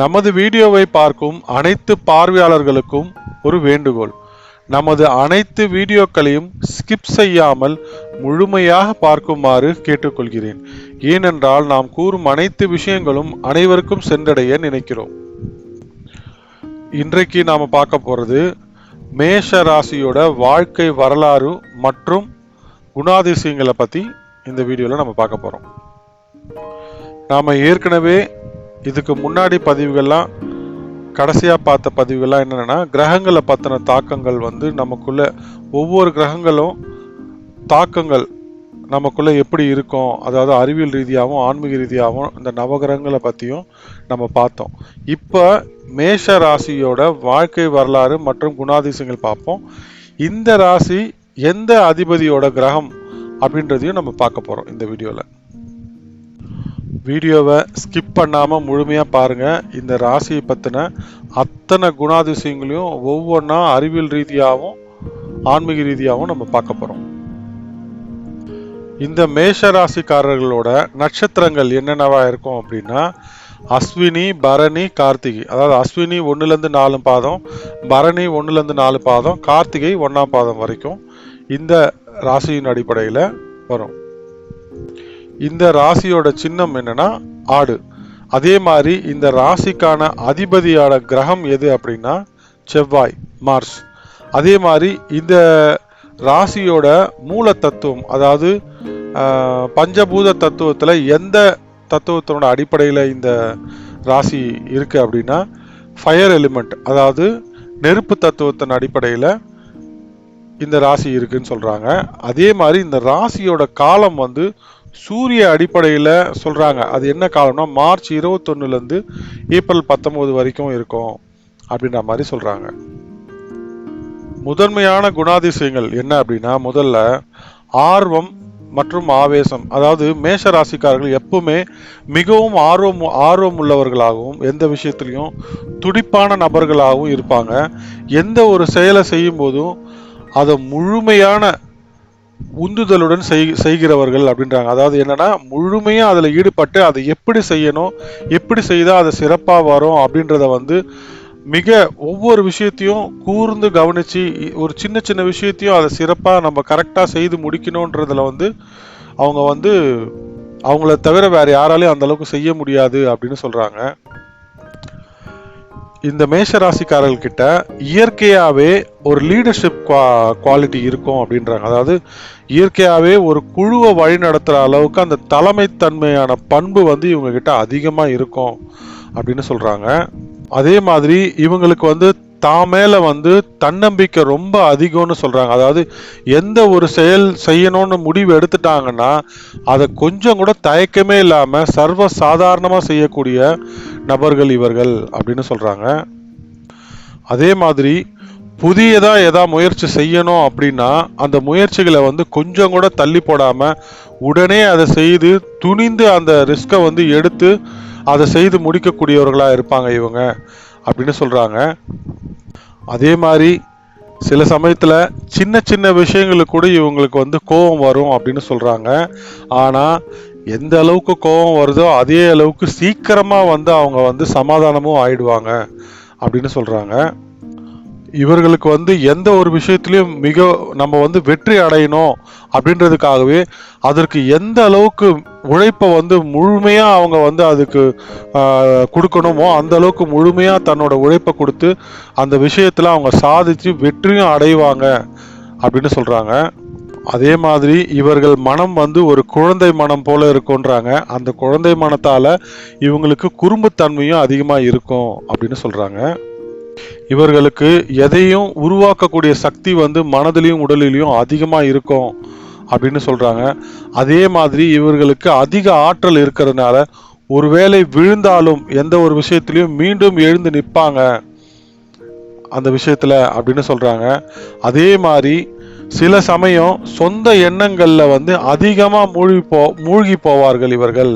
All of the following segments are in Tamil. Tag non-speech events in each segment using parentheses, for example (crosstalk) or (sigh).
நமது வீடியோவை பார்க்கும் அனைத்து பார்வையாளர்களுக்கும் ஒரு வேண்டுகோள். நமது அனைத்து வீடியோக்களையும் ஸ்கிப் செய்யாமல் முழுமையாக பார்க்குமாறு கேட்டுக்கொள்கிறேன். ஏனென்றால் நாம் கூறும் அனைத்து விஷயங்களும் அனைவருக்கும் சென்றடைய நினைக்கிறோம். இன்றைக்கு நாம் பார்க்க போகிறது மேஷ ராசியோட வாழ்க்கை வரலாறு மற்றும் குணாதிசயங்களை பற்றி இந்த வீடியோவில் நம்ம பார்க்க போகிறோம் நாம் ஏற்கனவே இதுக்கு முன்னாடி பதிவுகள்லாம் கடைசியாக பார்த்த பதிவுகள்லாம் என்னென்னா கிரகங்களை பற்றின தாக்கங்கள் வந்து நமக்குள்ளே ஒவ்வொரு கிரகங்களும் தாக்கங்கள் நமக்குள்ளே எப்படி இருக்கும் அதாவது அறிவியல் ரீதியாகவும் ஆன்மீக ரீதியாகவும் இந்த நவகிரகங்களை பற்றியும் நம்ம பார்த்தோம். இப்போ மேஷ ராசியோட வாழ்க்கை வரலாறு மற்றும் குணாதிசயங்கள் பார்ப்போம். இந்த ராசி எந்த அதிபதியோட கிரகம் அப்படின்றதையும் நம்ம பார்க்க போகிறோம் இந்த வீடியோவில் வீடியோவை ஸ்கிப் பண்ணாமல் முழுமையாக பாருங்கள் இந்த ராசியை பற்றின அத்தனை குணாதிசயங்களையும் ஒவ்வொன்றா அறிவியல் ரீதியாகவும் ஆன்மீக ரீதியாகவும் நம்ம பார்க்க போகிறோம் இந்த மேஷ ராசிக்காரர்களோட நட்சத்திரங்கள் என்னென்னவா இருக்கும் அப்படின்னா அஸ்வினி பரணி கார்த்திகை. அதாவது அஸ்வினி ஒன்றுலேருந்து நாலு பாதம் பரணி ஒன்றுலேருந்து நாலு பாதம் கார்த்திகை ஒன்றாம் பாதம் வரைக்கும் இந்த ராசியின் அடிப்படையில் வரும். இந்த ராசியோட சின்னம் என்னன்னா ஆடு. அதே மாதிரி இந்த ராசிக்கான அதிபதியான கிரகம் எது அப்படின்னா செவ்வாய் மார்ஸ் அதே மாதிரி இந்த ராசியோட மூல தத்துவம் அதாவது பஞ்சபூத தத்துவத்தில் எந்த தத்துவத்தினோட அடிப்படையில் இந்த ராசி இருக்கு அப்படின்னா ஃபயர் எலிமெண்ட் அதாவது நெருப்பு தத்துவத்தின் அடிப்படையில் இந்த ராசி இருக்குன்னு சொல்கிறாங்க அதே மாதிரி இந்த ராசியோட காலம் வந்து சூரிய அடிப்படையில் சொல்கிறாங்க அது என்ன காலம்னா மார்ச் இருபத்தொன்னுலேருந்து ஏப்ரல் பத்தொம்போது வரைக்கும் இருக்கும் அப்படின்ற மாதிரி சொல்கிறாங்க முதன்மையான குணாதிசயங்கள் என்ன அப்படின்னா முதல்ல ஆர்வம் மற்றும் ஆவேசம். அதாவது மேஷ ராசிக்காரர்கள் எப்பவுமே மிகவும் ஆர்வம் ஆர்வம் உள்ளவர்களாகவும் எந்த விஷயத்துலையும் துடிப்பான நபர்களாகவும் இருப்பாங்க. எந்த ஒரு செயலை செய்யும் போதும் அதை முழுமையான உந்துதலுடன் செய் செய்கிறவர்கள் அப்படின்றாங்க. அதாவது என்னன்னா முழுமையாக அதில் ஈடுபட்டு அதை எப்படி செய்யணும் எப்படி செய்தால் அது சிறப்பாக வரும் அப்படின்றத வந்து மிக ஒவ்வொரு விஷயத்தையும் கூர்ந்து கவனித்து ஒரு சின்ன சின்ன விஷயத்தையும் அதை சிறப்பாக நம்ம கரெக்டாக செய்து முடிக்கணுன்றதில் வந்து அவங்க வந்து அவங்கள தவிர வேறு யாராலையும் அந்த அளவுக்கு செய்ய முடியாது அப்படின்னு சொல்கிறாங்க இந்த மேஷ ராசிக்காரர்கள் இயற்கையாகவே ஒரு லீடர்ஷிப் குவா குவாலிட்டி இருக்கும் அப்படின்றாங்க. அதாவது இயற்கையாகவே ஒரு குழுவை வழி நடத்துகிற அளவுக்கு அந்த தலைமைத்தன்மையான பண்பு வந்து இவங்கக்கிட்ட அதிகமாக இருக்கும் அப்படின்னு சொல்கிறாங்க அதே மாதிரி இவங்களுக்கு வந்து தான் மேலே வந்து தன்னம்பிக்கை ரொம்ப அதிகம்னு சொல்கிறாங்க அதாவது எந்த ஒரு செயல் செய்யணும்னு முடிவு எடுத்துட்டாங்கன்னா அதை கொஞ்சம் கூட தயக்கமே இல்லாமல் சர்வ சாதாரணமாக செய்யக்கூடிய நபர்கள் இவர்கள் அப்படின்னு சொல்கிறாங்க அதே மாதிரி புதியதாக எதா முயற்சி செய்யணும் அப்படின்னா அந்த முயற்சிகளை வந்து கொஞ்சம் கூட தள்ளி போடாமல் உடனே அதை செய்து துணிந்து அந்த ரிஸ்கை வந்து எடுத்து அதை செய்து முடிக்கக்கூடியவர்களாக இருப்பாங்க இவங்க அப்படின்னு சொல்கிறாங்க அதே மாதிரி சில சமயத்தில் சின்ன சின்ன விஷயங்களுக்கு கூட இவங்களுக்கு வந்து கோபம் வரும் அப்படின்னு சொல்கிறாங்க ஆனால் எந்த அளவுக்கு கோபம் வருதோ அதே அளவுக்கு சீக்கிரமாக வந்து அவங்க வந்து சமாதானமும் ஆயிடுவாங்க அப்படின்னு சொல்கிறாங்க இவர்களுக்கு வந்து எந்த ஒரு விஷயத்திலையும் மிக நம்ம வந்து வெற்றி அடையணும் அப்படின்றதுக்காகவே அதற்கு எந்த அளவுக்கு உழைப்பை வந்து முழுமையாக அவங்க வந்து அதுக்கு கொடுக்கணுமோ அந்த அளவுக்கு முழுமையாக தன்னோட உழைப்பை கொடுத்து அந்த விஷயத்தில் அவங்க சாதித்து வெற்றியும் அடைவாங்க அப்படின்னு சொல்கிறாங்க அதே மாதிரி இவர்கள் மனம் வந்து ஒரு குழந்தை மனம் போல இருக்குன்றாங்க. அந்த குழந்தை மனத்தால் இவங்களுக்கு குறும்புத்தன்மையும் அதிகமாக இருக்கும் அப்படின்னு சொல்கிறாங்க இவர்களுக்கு எதையும் உருவாக்கக்கூடிய சக்தி வந்து மனதிலையும் உடலிலையும் அதிகமாக இருக்கும் அப்படின்னு சொல்கிறாங்க அதே மாதிரி இவர்களுக்கு அதிக ஆற்றல் இருக்கிறதுனால ஒருவேளை விழுந்தாலும் எந்த ஒரு விஷயத்திலையும் மீண்டும் எழுந்து நிற்பாங்க. அந்த விஷயத்தில் அப்படின்னு சொல்கிறாங்க அதே மாதிரி சில சமயம் சொந்த எண்ணங்களில் வந்து அதிகமாக மூழ்கி போ மூழ்கி போவார்கள் இவர்கள்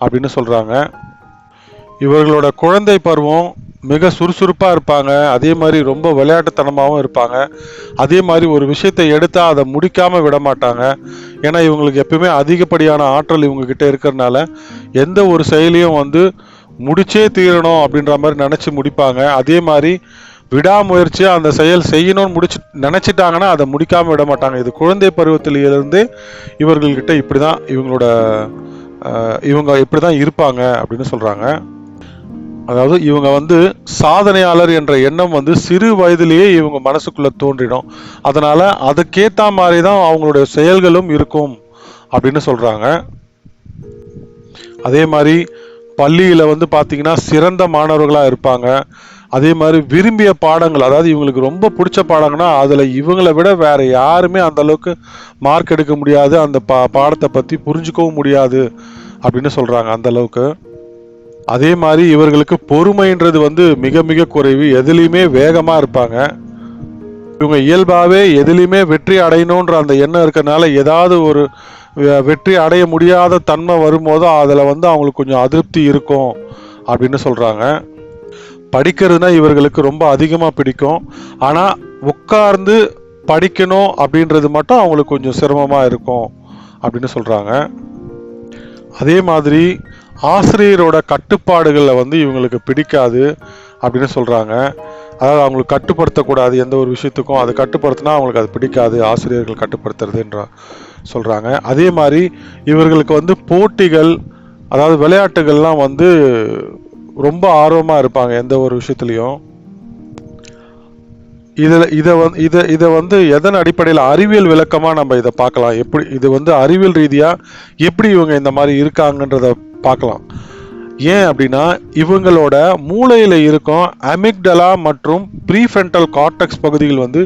அப்படின்னு சொல்கிறாங்க இவர்களோட குழந்தை பருவம் மிக சுறுசுறுப்பாக இருப்பாங்க. அதே மாதிரி ரொம்ப விளையாட்டுத்தனமாகவும் இருப்பாங்க. அதே மாதிரி ஒரு விஷயத்தை எடுத்தால் அதை முடிக்காமல் விட மாட்டாங்க. ஏன்னா இவங்களுக்கு எப்பயுமே அதிகப்படியான ஆற்றல் இவங்கக்கிட்ட இருக்கிறனால எந்த ஒரு செயலையும் வந்து முடிச்சே தீரணும் அப்படின்ற மாதிரி நினச்சி முடிப்பாங்க. அதே மாதிரி விடாமுயற்சியாக அந்த செயல் செய்யணும்னு முடிச்சு நினச்சிட்டாங்கன்னா அதை முடிக்காமல் விட மாட்டாங்க. இது குழந்தை பருவத்திலிருந்து இவர்கள்கிட்ட இப்படி தான் இவங்களோட இவங்க இப்படி தான் இருப்பாங்க அப்படின்னு சொல்கிறாங்க அதாவது இவங்க வந்து சாதனையாளர் என்ற எண்ணம் வந்து சிறு வயதிலேயே இவங்க மனசுக்குள்ள தோன்றிடும். அதனால அதுக்கேற்ற மாதிரி தான் அவங்களுடைய செயல்களும் இருக்கும் அப்படின்னு சொல்றாங்க. அதே மாதிரி பள்ளியில வந்து பாத்தீங்கன்னா சிறந்த மாணவர்களா இருப்பாங்க. அதே மாதிரி விரும்பிய பாடங்கள் அதாவது இவங்களுக்கு ரொம்ப பிடிச்ச பாடங்கன்னா அதில் இவங்களை விட வேற யாருமே அந்த அளவுக்கு மார்க் எடுக்க முடியாது. அந்த பா பாடத்தை பற்றி புரிஞ்சுக்கவும் முடியாது அப்படின்னு சொல்கிறாங்க அந்த அளவுக்கு. அதே மாதிரி இவர்களுக்கு பொறுமைன்றது வந்து மிக மிக குறைவு. எதுலேயுமே வேகமாக இருப்பாங்க. இவங்க இயல்பாகவே எதுலேயுமே வெற்றி அடையணுன்ற அந்த எண்ணம் இருக்கனால ஏதாவது ஒரு வெற்றி அடைய முடியாத தன்மை வரும்போது அதில் வந்து அவங்களுக்கு கொஞ்சம் அதிருப்தி இருக்கும் அப்படின்னு சொல்கிறாங்க படிக்கிறதுனா இவர்களுக்கு ரொம்ப அதிகமாக பிடிக்கும். ஆனால் உட்கார்ந்து படிக்கணும் அப்படின்றது மட்டும் அவங்களுக்கு கொஞ்சம் சிரமமாக இருக்கும் அப்படின்னு சொல்கிறாங்க அதே மாதிரி ஆசிரியரோட கட்டுப்பாடுகளில் வந்து இவங்களுக்கு பிடிக்காது அப்படின்னு சொல்கிறாங்க அதாவது அவங்களுக்கு கட்டுப்படுத்தக்கூடாது எந்த ஒரு விஷயத்துக்கும். அதை கட்டுப்படுத்தினா அவங்களுக்கு அது பிடிக்காது. ஆசிரியர்கள் கட்டுப்படுத்துறதுன்ற சொல்கிறாங்க அதே மாதிரி இவர்களுக்கு வந்து போட்டிகள் அதாவது விளையாட்டுகள்லாம் வந்து ரொம்ப ஆர்வமாக இருப்பாங்க எந்த ஒரு விஷயத்துலையும். இதில் இதை வந்து இதை இதை வந்து எதன் அடிப்படையில் அறிவியல் விளக்கமாக நம்ம இதை பார்க்கலாம். எப்படி இது வந்து அறிவியல் ரீதியாக எப்படி இவங்க இந்த மாதிரி இருக்காங்கன்றத பார்க்கலாம். ஏன் அப்படின்னா இவங்களோட மூளையில் இருக்கும் அமிக்டலா மற்றும் ப்ரீஃபென்டல் கார்டெக்ஸ் பகுதிகள் வந்து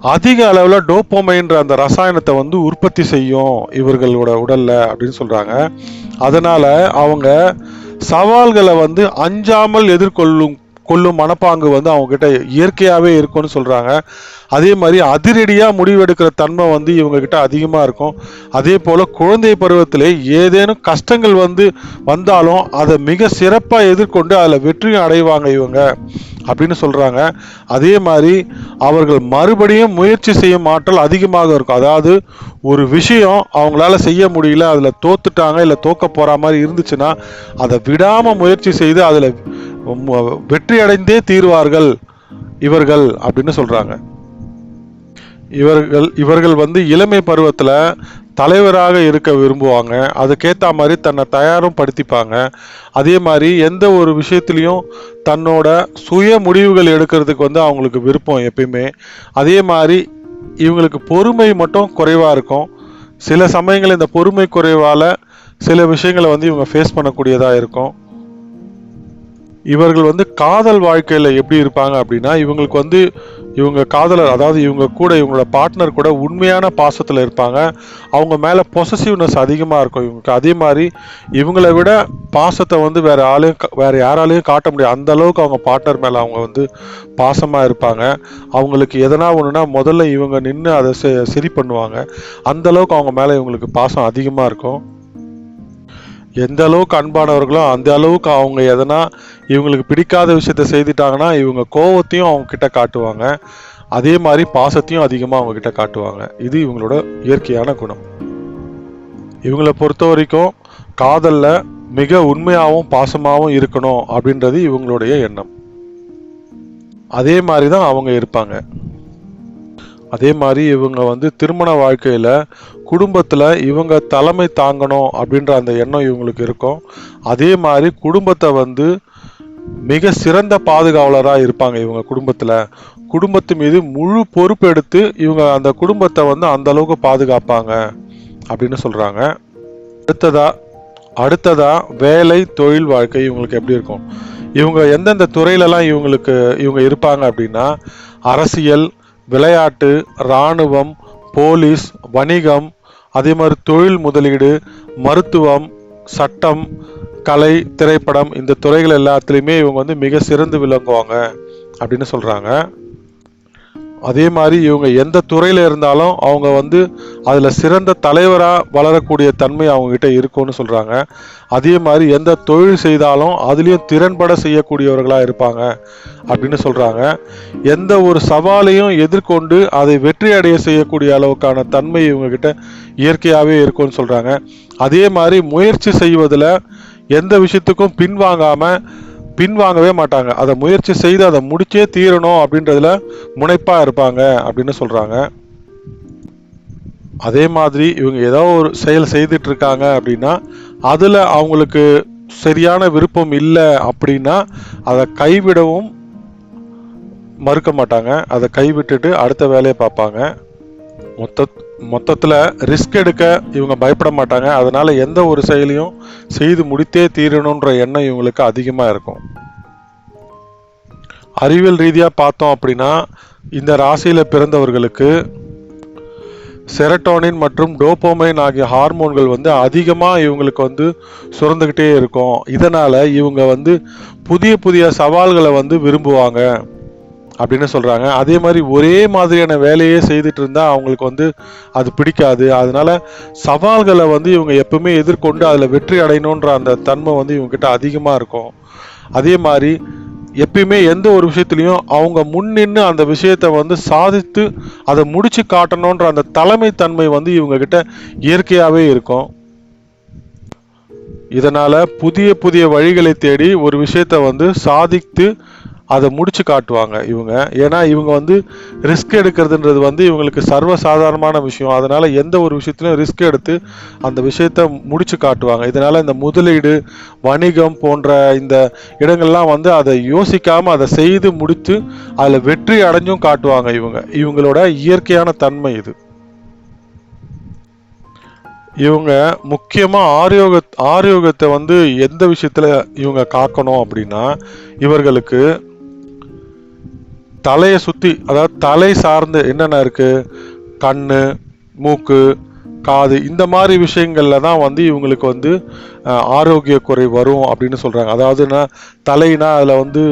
அதிக அளவில் டோப்போமைன்ற அந்த ரசாயனத்தை வந்து உற்பத்தி செய்யும் இவர்களோட உடலில் அப்படின்னு சொல்கிறாங்க அதனால் அவங்க சவால்களை வந்து அஞ்சாமல் எதிர்கொள்ளும் கொள்ளும் மனப்பாங்கு வந்து அவங்க இயற்கையாகவே இருக்கும்னு சொல்கிறாங்க அதே மாதிரி அதிரடியாக முடிவெடுக்கிற தன்மை வந்து இவங்கக்கிட்ட அதிகமாக இருக்கும். அதே போல் குழந்தை பருவத்திலே ஏதேனும் கஷ்டங்கள் வந்து வந்தாலும் அதை மிக சிறப்பாக எதிர்கொண்டு அதில் வெற்றியும் அடைவாங்க இவங்க. அப்படின்னு சொல்கிறாங்க அதே மாதிரி அவர்கள் மறுபடியும் முயற்சி செய்யும் ஆற்றல் அதிகமாக இருக்கும். அதாவது ஒரு விஷயம் அவங்களால செய்ய முடியல அதில் தோத்துட்டாங்க இல்லை தோக்க போகிற மாதிரி இருந்துச்சுன்னா அதை விடாமல் முயற்சி செய்து அதில் வெற்றி அடைந்தே தீர்வார்கள் இவர்கள் அப்படின்னு சொல்கிறாங்க இவர்கள் இவர்கள் வந்து இளமை பருவத்தில் தலைவராக இருக்க விரும்புவாங்க. அதுக்கேற்ற மாதிரி தன்னை தயாரும் படுத்திப்பாங்க. அதே மாதிரி எந்த ஒரு விஷயத்துலையும் தன்னோட சுய முடிவுகள் எடுக்கிறதுக்கு வந்து அவங்களுக்கு விருப்பம் எப்பயுமே. அதே மாதிரி இவங்களுக்கு பொறுமை மட்டும் குறைவாக இருக்கும். சில சமயங்கள் இந்த பொறுமை குறைவால் சில விஷயங்களை வந்து இவங்க ஃபேஸ் பண்ணக்கூடியதாக இருக்கும். இவர்கள் வந்து காதல் வாழ்க்கையில் எப்படி இருப்பாங்க அப்படின்னா இவங்களுக்கு வந்து இவங்க காதலர் அதாவது இவங்க கூட இவங்களோட பார்ட்னர் கூட உண்மையான பாசத்தில் இருப்பாங்க. அவங்க மேலே பொசசிவ்னஸ் அதிகமாக இருக்கும் இவங்களுக்கு. அதே மாதிரி இவங்களை விட பாசத்தை வந்து வேறு ஆளையும் வேறு யாராலையும் காட்ட முடியாது. அந்த அளவுக்கு அவங்க பார்ட்னர் மேலே அவங்க வந்து பாசமாக இருப்பாங்க. அவங்களுக்கு எதனா ஒன்றுனா முதல்ல இவங்க நின்று அதை செ- சரி பண்ணுவாங்க. அந்த அளவுக்கு அவங்க மேலே இவங்களுக்கு பாசம் அதிகமாக இருக்கும். எந்த அளவுக்கு அன்பானவர்களோ அந்த அளவுக்கு அவங்க எதனா இவங்களுக்கு பிடிக்காத விஷயத்த செய்துட்டாங்கன்னா இவங்க கோவத்தையும் அவங்க கிட்ட காட்டுவாங்க. அதே மாதிரி பாசத்தையும் அதிகமாக அவங்க கிட்ட காட்டுவாங்க. இது இவங்களோட இயற்கையான குணம். இவங்களை பொறுத்த வரைக்கும் காதலில் மிக உண்மையாகவும் பாசமாகவும் இருக்கணும் அப்படின்றது இவங்களுடைய எண்ணம். அதே மாதிரி தான் அவங்க இருப்பாங்க. அதே மாதிரி இவங்க வந்து திருமண வாழ்க்கையில் குடும்பத்தில் இவங்க தலைமை தாங்கணும் அப்படின்ற அந்த எண்ணம் இவங்களுக்கு இருக்கும். அதே மாதிரி குடும்பத்தை வந்து மிக சிறந்த பாதுகாவலராக இருப்பாங்க இவங்க குடும்பத்தில். குடும்பத்து மீது முழு பொறுப்பு எடுத்து இவங்க அந்த குடும்பத்தை வந்து அந்த அளவுக்கு பாதுகாப்பாங்க அப்படின்னு சொல்கிறாங்க அடுத்ததா அடுத்ததா வேலை தொழில் வாழ்க்கை இவங்களுக்கு எப்படி இருக்கும்? இவங்க எந்தெந்த துறையிலலாம் இவங்களுக்கு இவங்க இருப்பாங்க அப்படின்னா அரசியல் விளையாட்டு இராணுவம் போலீஸ் வணிகம் அதே மாதிரி தொழில் முதலீடு மருத்துவம் சட்டம் கலை திரைப்படம் இந்த துறைகள் எல்லாத்துலேயுமே இவங்க வந்து மிக சிறந்து விளங்குவாங்க அப்படின்னு சொல்கிறாங்க அதே மாதிரி இவங்க எந்த துறையில் இருந்தாலும் அவங்க வந்து அதில் சிறந்த தலைவராக வளரக்கூடிய தன்மை அவங்கக்கிட்ட இருக்கும்னு சொல்கிறாங்க அதே மாதிரி எந்த தொழில் செய்தாலும் அதுலேயும் திறன்பட செய்யக்கூடியவர்களாக இருப்பாங்க அப்படின்னு சொல்கிறாங்க எந்த ஒரு சவாலையும் எதிர்கொண்டு அதை வெற்றி அடைய செய்யக்கூடிய அளவுக்கான தன்மை இவங்கக்கிட்ட இயற்கையாகவே இருக்கும்னு சொல்கிறாங்க அதே மாதிரி முயற்சி செய்வதில் எந்த விஷயத்துக்கும் பின்வாங்காமல் பின்வாங்கவே மாட்டாங்க. அதை முயற்சி செய்து அதை முடிச்சே தீரணும் அப்படின்றதுல முனைப்பாக இருப்பாங்க அப்படின்னு சொல்கிறாங்க அதே மாதிரி இவங்க ஏதோ ஒரு செயல் செய்துட்டு இருக்காங்க அப்படின்னா அதில் அவங்களுக்கு சரியான விருப்பம் இல்லை அப்படின்னா அதை கைவிடவும் மறுக்க மாட்டாங்க. அதை கைவிட்டுட்டு அடுத்த வேலையை பார்ப்பாங்க. மொத்த மொத்தத்தில் ரிஸ்க் எடுக்க இவங்க பயப்பட மாட்டாங்க. அதனால எந்த ஒரு செயலையும் செய்து முடித்தே தீரணுன்ற எண்ணம் இவங்களுக்கு அதிகமாக இருக்கும். அறிவியல் ரீதியாக பார்த்தோம் அப்படின்னா இந்த ராசியில் பிறந்தவர்களுக்கு செரட்டோனின் மற்றும் டோப்போமைன் ஆகிய ஹார்மோன்கள் வந்து அதிகமாக இவங்களுக்கு வந்து சுரந்துக்கிட்டே இருக்கும். இதனால் இவங்க வந்து புதிய புதிய சவால்களை வந்து விரும்புவாங்க. அப்படின்னு சொல்கிறாங்க அதே மாதிரி ஒரே மாதிரியான வேலையே செய்துட்டு இருந்தால் அவங்களுக்கு வந்து அது பிடிக்காது. அதனால சவால்களை வந்து இவங்க எப்பவுமே எதிர்கொண்டு அதில் வெற்றி அடையணுன்ற அந்த தன்மை வந்து இவங்ககிட்ட அதிகமாக இருக்கும். அதே மாதிரி எப்பயுமே எந்த ஒரு விஷயத்துலையும் அவங்க முன்னின்று அந்த விஷயத்தை வந்து சாதித்து அதை முடிச்சு காட்டணுன்ற அந்த தலைமைத்தன்மை வந்து இவங்கக்கிட்ட இயற்கையாகவே இருக்கும். இதனால் புதிய புதிய வழிகளை தேடி ஒரு விஷயத்தை வந்து சாதித்து அதை முடிச்சு காட்டுவாங்க இவங்க. ஏன்னா இவங்க வந்து ரிஸ்க் எடுக்கிறதுன்றது வந்து இவங்களுக்கு சர்வ சாதாரணமான விஷயம். அதனால எந்த ஒரு விஷயத்திலும் ரிஸ்க் எடுத்து அந்த விஷயத்த முடிச்சு காட்டுவாங்க. இதனால இந்த முதலீடு வணிகம் போன்ற இந்த இடங்கள்லாம் வந்து அதை யோசிக்காம அதை செய்து முடித்து அதில் வெற்றி அடைஞ்சும் காட்டுவாங்க இவங்க. இவங்களோட இயற்கையான தன்மை இது. இவங்க முக்கியமாக ஆரோக ஆரோக்கியத்தை வந்து எந்த விஷயத்தில் இவங்க காக்கணும் அப்படின்னா இவர்களுக்கு தலையை சுற்றி அதாவது தலை சார்ந்து என்னென்ன இருக்குது கண் மூக்கு காது இந்த மாதிரி விஷயங்களில் தான் வந்து இவங்களுக்கு வந்து ஆரோக்கிய குறை வரும் அப்படின்னு சொல்கிறாங்க அதாவதுன்னா தலைனா அதில் வந்து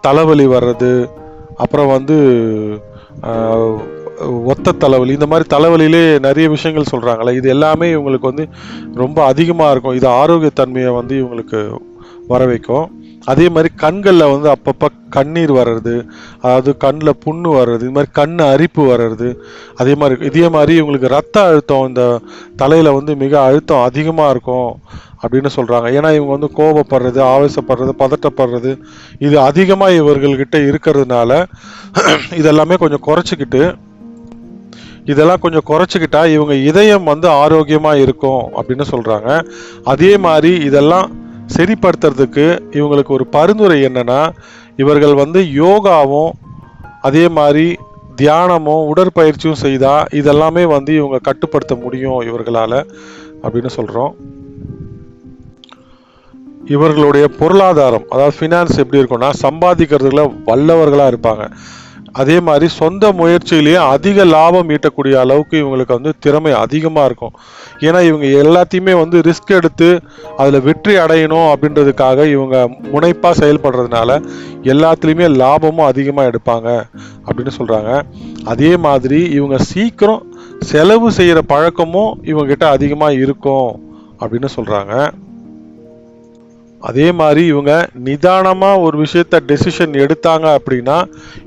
தலைவலி வர்றது அப்புறம் வந்து ஒத்த தலைவலி இந்த மாதிரி தலைவலியிலே நிறைய விஷயங்கள் சொல்கிறாங்களே இது எல்லாமே இவங்களுக்கு வந்து ரொம்ப அதிகமாக இருக்கும். இது ஆரோக்கியத்தன்மையை வந்து இவங்களுக்கு வர வைக்கும் அதே மாதிரி கண்களில் வந்து அப்பப்போ கண்ணீர் வர்றது அதாவது கண்ணில் புண்ணு வர்றது இது மாதிரி கண் அரிப்பு வர்றது அதே மாதிரி இதே மாதிரி இவங்களுக்கு ரத்த அழுத்தம் இந்த தலையில் வந்து மிக அழுத்தம் அதிகமாக இருக்கும் அப்படின்னு சொல்கிறாங்க ஏன்னா இவங்க வந்து கோபப்படுறது ஆவேசப்படுறது பதட்டப்படுறது இது அதிகமாக இவர்கள்கிட்ட இருக்கிறதுனால (clears throat) இதெல்லாமே கொஞ்சம் குறைச்சிக்கிட்டு இதெல்லாம் கொஞ்சம் குறைச்சிக்கிட்டா இவங்க இதயம் வந்து ஆரோக்கியமாக இருக்கும் அப்படின்னு சொல்கிறாங்க அதே மாதிரி இதெல்லாம் சரிப்படுத்துறதுக்கு இவங்களுக்கு ஒரு பரிந்துரை என்னென்னா இவர்கள் வந்து யோகாவும் அதே மாதிரி தியானமும் உடற்பயிற்சியும் செய்தால் இதெல்லாமே வந்து இவங்க கட்டுப்படுத்த முடியும் இவர்களால் அப்படின்னு சொல்கிறோம் இவர்களுடைய பொருளாதாரம் அதாவது ஃபினான்ஸ் எப்படி இருக்கும்னா சம்பாதிக்கிறதுல வல்லவர்களாக இருப்பாங்க. அதே மாதிரி சொந்த முயற்சியிலேயே அதிக லாபம் ஈட்டக்கூடிய அளவுக்கு இவங்களுக்கு வந்து திறமை அதிகமாக இருக்கும். ஏன்னா இவங்க எல்லாத்தையுமே வந்து ரிஸ்க் எடுத்து அதில் வெற்றி அடையணும் அப்படின்றதுக்காக இவங்க முனைப்பாக செயல்படுறதுனால எல்லாத்துலேயுமே லாபமும் அதிகமாக எடுப்பாங்க அப்படின்னு சொல்கிறாங்க அதே மாதிரி இவங்க சீக்கிரம் செலவு செய்கிற பழக்கமும் இவங்ககிட்ட அதிகமாக இருக்கும் அப்படின்னு சொல்கிறாங்க அதே மாதிரி இவங்க நிதானமாக ஒரு விஷயத்த டெசிஷன் எடுத்தாங்க அப்படின்னா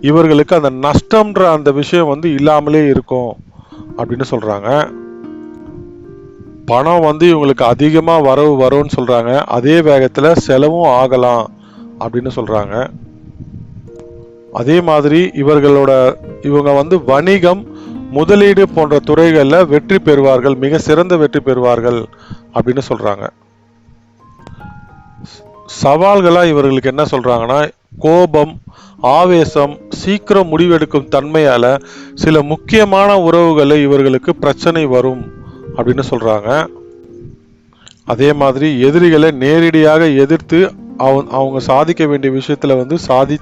இவர்களுக்கு அந்த நஷ்டம்ன்ற அந்த விஷயம் வந்து இல்லாமலே இருக்கும் அப்படின்னு சொல்கிறாங்க பணம் வந்து இவங்களுக்கு அதிகமாக வரவு வரும்னு சொல்கிறாங்க அதே வேகத்தில் செலவும் ஆகலாம் அப்படின்னு சொல்கிறாங்க அதே மாதிரி இவர்களோட இவங்க வந்து வணிகம் முதலீடு போன்ற துறைகளில் வெற்றி பெறுவார்கள் மிக சிறந்த வெற்றி பெறுவார்கள் அப்படின்னு சொல்கிறாங்க சவால்களாக இவர்களுக்கு என்ன சொல்கிறாங்கன்னா கோபம் ஆவேசம் சீக்கிரம் முடிவெடுக்கும் தன்மையால் சில முக்கியமான உறவுகளை இவர்களுக்கு பிரச்சனை வரும் அப்படின்னு சொல்கிறாங்க அதே மாதிரி எதிரிகளை நேரடியாக எதிர்த்து அவன் அவங்க சாதிக்க வேண்டிய விஷயத்தில் வந்து சாதி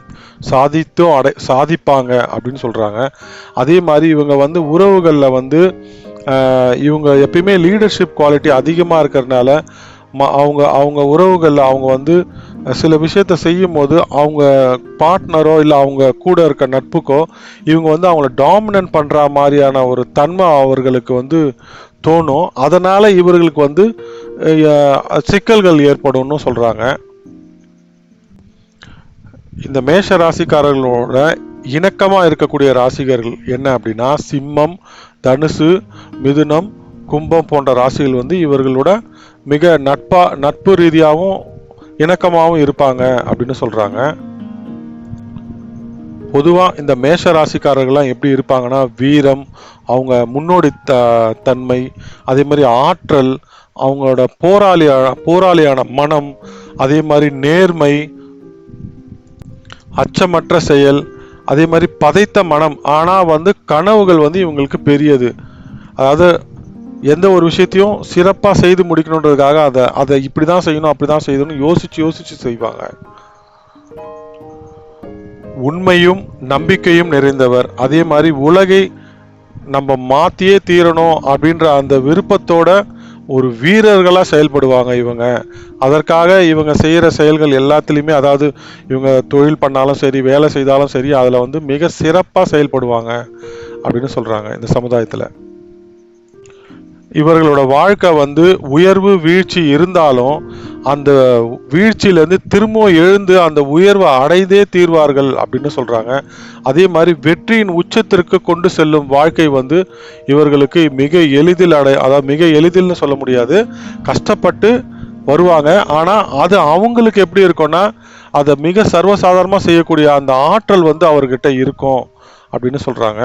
சாதித்தும் அடை சாதிப்பாங்க அப்படின்னு சொல்கிறாங்க அதே மாதிரி இவங்க வந்து உறவுகளில் வந்து இவங்க எப்பயுமே லீடர்ஷிப் குவாலிட்டி அதிகமாக இருக்கிறதுனால அவங்க அவங்க உறவுகளில் அவங்க வந்து சில விஷயத்த செய்யும் போது அவங்க பார்ட்னரோ இல்லை அவங்க கூட இருக்க நட்புக்கோ இவங்க வந்து அவங்கள டாமினன்ட் பண்ணுற மாதிரியான ஒரு தன்மை அவர்களுக்கு வந்து தோணும். அதனால் இவர்களுக்கு வந்து சிக்கல்கள் ஏற்படும்னு சொல்கிறாங்க இந்த மேஷ ராசிக்காரர்களோட இணக்கமாக இருக்கக்கூடிய ராசிகர்கள் என்ன அப்படின்னா சிம்மம் தனுசு மிதுனம் கும்பம் போன்ற ராசிகள் வந்து இவர்களோட மிக நட்பா நட்பு ரீதியாகவும் இணக்கமாகவும் இருப்பாங்க அப்படின்னு சொல்கிறாங்க பொதுவாக இந்த மேஷ ராசிக்காரர்கள்லாம் எப்படி இருப்பாங்கன்னா வீரம் அவங்க முன்னோடி த தன்மை அதே மாதிரி ஆற்றல் அவங்களோட போராளியான போராளியான மனம் அதே மாதிரி நேர்மை அச்சமற்ற செயல் அதே மாதிரி பதைத்த மனம். ஆனால் வந்து கனவுகள் வந்து இவங்களுக்கு பெரியது. அதாவது எந்த ஒரு விஷயத்தையும் சிறப்பாக செய்து முடிக்கணுன்றதுக்காக அதை அதை இப்படி தான் செய்யணும் அப்படி தான் செய்யணும்னு யோசிச்சு யோசிச்சு செய்வாங்க. உண்மையும் நம்பிக்கையும் நிறைந்தவர். அதே மாதிரி உலகை நம்ம மாத்தியே தீரணும் அப்படின்ற அந்த விருப்பத்தோட ஒரு வீரர்களாக செயல்படுவாங்க இவங்க. அதற்காக இவங்க செய்கிற செயல்கள் எல்லாத்துலேயுமே அதாவது இவங்க தொழில் பண்ணாலும் சரி வேலை செய்தாலும் சரி அதில் வந்து மிக சிறப்பாக செயல்படுவாங்க அப்படின்னு சொல்கிறாங்க இந்த சமுதாயத்தில். இவர்களோட வாழ்க்கை வந்து உயர்வு வீழ்ச்சி இருந்தாலும் அந்த வீழ்ச்சியிலேருந்து திரும்பவும் எழுந்து அந்த உயர்வை அடைந்தே தீர்வார்கள் அப்படின்னு சொல்கிறாங்க அதே மாதிரி வெற்றியின் உச்சத்திற்கு கொண்டு செல்லும் வாழ்க்கை வந்து இவர்களுக்கு மிக எளிதில் அடை அதாவது மிக எளிதில்னு சொல்ல முடியாது. கஷ்டப்பட்டு வருவாங்க. ஆனால் அது அவங்களுக்கு எப்படி இருக்கும்னா அதை மிக சர்வசாதாரணமாக செய்யக்கூடிய அந்த ஆற்றல் வந்து அவர்கிட்ட இருக்கும் அப்படின்னு சொல்கிறாங்க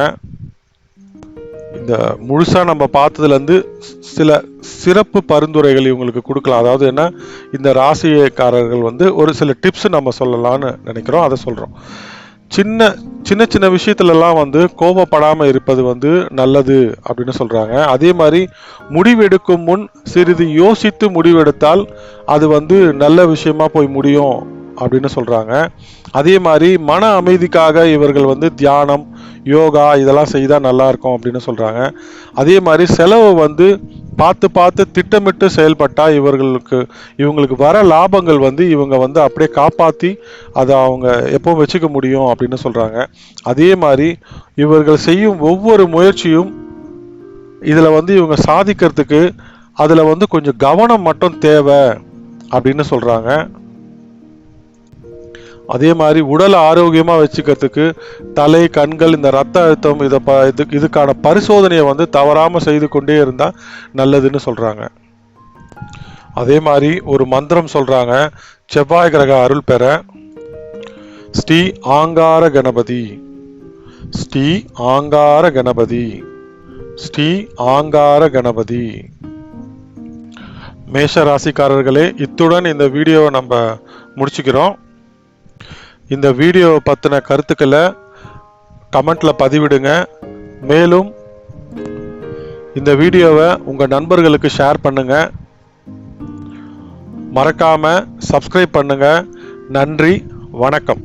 இந்த முழுசாக நம்ம பார்த்ததுலேருந்து சில சிறப்பு பரிந்துரைகள் இவங்களுக்கு கொடுக்கலாம். அதாவது என்ன? இந்த ராசிக்காரர்கள் வந்து ஒரு சில டிப்ஸ் நம்ம சொல்லலாம்னு நினைக்கிறோம். அதை சொல்கிறோம் சின்ன சின்ன சின்ன விஷயத்துலலாம் வந்து கோபப்படாமல் இருப்பது வந்து நல்லது அப்படின்னு சொல்கிறாங்க அதே மாதிரி முடிவெடுக்கும் முன் சிறிது யோசித்து முடிவெடுத்தால் அது வந்து நல்ல விஷயமா போய் முடியும் அப்படின்னு சொல்கிறாங்க அதே மாதிரி மன அமைதிக்காக இவர்கள் வந்து தியானம் யோகா இதெல்லாம் செய்தால் நல்லாயிருக்கும் அப்படின்னு சொல்கிறாங்க அதே மாதிரி செலவு வந்து பார்த்து பார்த்து திட்டமிட்டு செயல்பட்டால் இவர்களுக்கு இவங்களுக்கு வர லாபங்கள் வந்து இவங்க வந்து அப்படியே காப்பாற்றி அதை அவங்க எப்போ வச்சுக்க முடியும் அப்படின்னு சொல்கிறாங்க அதே மாதிரி இவர்கள் செய்யும் ஒவ்வொரு முயற்சியும் இதில் வந்து இவங்க சாதிக்கிறதுக்கு அதில் வந்து கொஞ்சம் கவனம் மட்டும் தேவை அப்படின்னு சொல்கிறாங்க அதே மாதிரி உடலை ஆரோக்கியமாக வச்சுக்கிறதுக்கு தலை கண்கள் இந்த ரத்த அழுத்தம் இதை ப இது இதுக்கான பரிசோதனையை வந்து தவறாமல் செய்து கொண்டே இருந்தால் நல்லதுன்னு சொல்கிறாங்க அதே மாதிரி ஒரு மந்திரம் சொல்கிறாங்க செவ்வாய் கிரக அருள் பெற. ஸ்ரீ ஆங்கார கணபதி. ஸ்ரீ ஆங்கார கணபதி. ஸ்ரீ ஆங்கார கணபதி. மேஷ ராசிக்காரர்களே இத்துடன் இந்த வீடியோவை நம்ம முடிச்சுக்கிறோம். இந்த வீடியோவை பற்றின கருத்துக்களை கமெண்ட்டில் பதிவிடுங்க. மேலும் இந்த வீடியோவை உங்கள் நண்பர்களுக்கு ஷேர் பண்ணுங்கள் மறக்காமல் சப்ஸ்கிரைப் பண்ணுங்கள் நன்றி வணக்கம்.